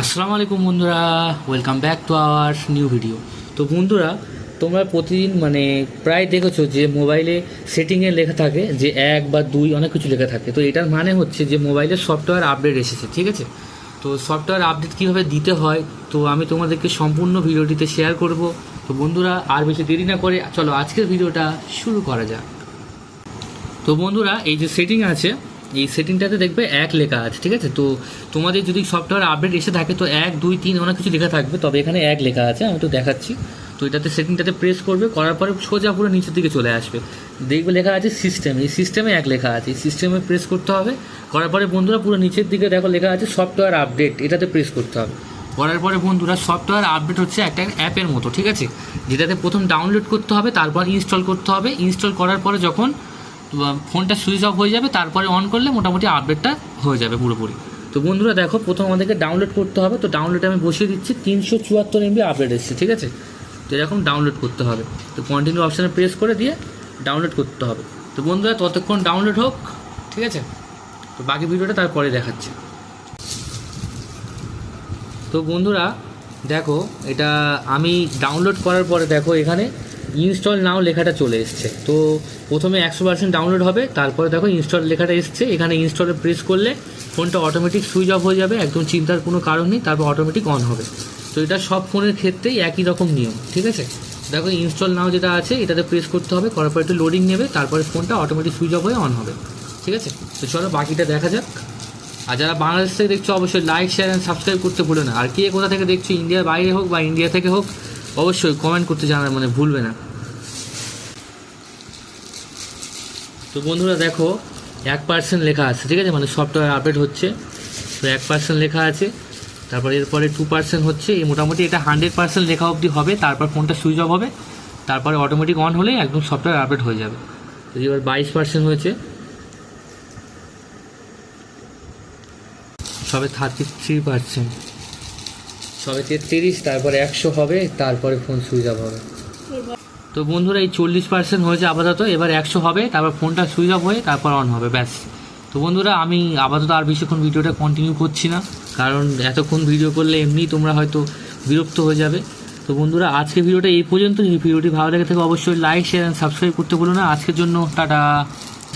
আসসালামু আলাইকুম বন্ধুরা welcome back to our new video তো বন্ধুরা, তোমরা প্রতিদিন মানে প্রায় দেখেছ যে মোবাইলে সেটিংয়ে লেখা থাকে যে এক বা দুই অনেক কিছু লেখা থাকে। তো এটার মানে হচ্ছে যে মোবাইলের সফটওয়্যার আপডেট এসেছে, ঠিক আছে? তো সফটওয়্যার আপডেট কীভাবে দিতে হয়, তো আমি তোমাদেরকে সম্পূর্ণ ভিডিওটিতে শেয়ার করব। তো বন্ধুরা, আর বেশি দেরি না করে চলো আজকের ভিডিওটা শুরু করা যাক। তো বন্ধুরা, এই যে সেটিং আছে এই সেটিংটাতে দেখবে এক লেখা আছে, ঠিক আছে? তো তোমাদের যদি সফটওয়্যার আপডেট এসে থাকে, তো এক, দুই, তিন অনেক কিছু লেখা থাকবে, তবে এখানে এক লেখা আছে, আমি তো দেখাচ্ছি। তো এটাতে সেটিংটাতে প্রেস করবে, করার পরে সোজা পুরো নিচের দিকে চলে আসবে। দেখবে লেখা আছে সিস্টেম এই সিস্টেমে এক লেখা আছে, এই সিস্টেমে প্রেস করতে হবে। করার পরে বন্ধুরা পুরো নিচের দিকে দেখো লেখা আছে সফটওয়্যার আপডেট এটাতে প্রেস করতে হবে। করার পরে বন্ধুরা সফটওয়্যার আপডেট হচ্ছে একটা অ্যাপের মতো, ঠিক আছে? যেটাতে প্রথম ডাউনলোড করতে হবে, তারপর ইনস্টল করতে হবে। ইনস্টল করার পরে যখন ফোনটা সুইচ অফ হয়ে যাবে, তারপরে অন করলে মোটামুটি আপডেটটা হয়ে যাবে পুরোপুরি। তো বন্ধুরা দেখো, প্রথম আমাদেরকে ডাউনলোড করতে হবে, তো ডাউনলোডে আমি বসিয়ে দিচ্ছি, তিনশো চুয়াত্তর এমবি আপডেট এসছে, ঠিক আছে? তো এরকম ডাউনলোড করতে হবে। তো কন্টিনিউ অপশানে প্রেস করে দিয়ে ডাউনলোড করতে হবে। তো বন্ধুরা ততক্ষণ ডাউনলোড হোক, ঠিক আছে? তো বাকি ভিডিওটা তারপরে দেখাচ্ছি। তো বন্ধুরা, দেখো, এটা আমি ডাউনলোড করার পরে দেখো, এখানে ইনস্টল নাও লেখাটা চলে এসছে। তো প্রথমে একশো পার্সেন্ট ডাউনলোড হবে, তারপরে দেখো ইনস্টল লেখাটা এসছে। এখানে ইনস্টলে প্রেস করলে ফোনটা অটোমেটিক সুইচ অফ হয়ে যাবে, একদম চিন্তার কোনো কারণ নেই, তারপর অটোমেটিক অন হবে। তো এটা সব ফোনের ক্ষেত্রেই একই রকম নিয়ম, ঠিক আছে? দেখো ইনস্টল নাও যেটা আছে, এটাতে প্রেস করতে হবে, করার পর একটু লোডিং নেবে, তারপরে ফোনটা অটোমেটিক সুইচ অফ হয়ে অন হবে, ঠিক আছে? তো চলো বাকিটা দেখা যাক। আর যারা বাংলাদেশ থেকে দেখছ, অবশ্যই লাইক শেয়ার অ্যান্ড সাবস্ক্রাইব করতে ভুলো না। আর কে কোথা থেকে দেখছ, ইন্ডিয়ার বাইরে হোক বা ইন্ডিয়া থেকে হোক অবশ্যই কমেন্ট করতে জানার মানে ভুলবে না। তো বন্ধুরা দেখো, এক পার্সেন্ট লেখা আছে, ঠিক আছে? মানে সফটওয়্যার আপডেট হচ্ছে। তো এক পার্সেন্ট লেখা আছে, তারপর এরপরে টু পার্সেন্ট হচ্ছে, এই মোটামুটি এটা হান্ড্রেড পার্সেন্ট লেখা অবধি হবে, তারপর ফোনটা সুইচ অফ হবে, তারপরে অটোমেটিক অন হলে একদম সফটওয়্যার আপডেট হয়ে যাবে। তো এবার বাইশ পার্সেন্ট হয়েছে। সবে থার্টি থ্রি পার্সেন্ট সবে তেত্রিশ, তারপরে একশো হবে, তারপরে ফোন সুইচ অফ হবে। তো বন্ধুরা, এই চল্লিশ পার্সেন্ট হয়েছে আপাতত, এবার একশো হবে, তারপর ফোনটা সুইচ অফ হয়ে তারপর অন হবে, ব্যাস। তো বন্ধুরা, আমি আপাতত আর বেশিক্ষণ ভিডিওটা কন্টিনিউ করছি না, কারণ এতক্ষণ ভিডিও করলে এমনি তোমরা হয়তো বিরক্ত হয়ে যাবে। তো বন্ধুরা, আজকে ভিডিওটা এই পর্যন্ত যদি ভিডিওটি ভালো লেগে থাকে অবশ্যই লাইক শেয়ার সাবস্ক্রাইব করতে বলো না। আজকের জন্য টাটা।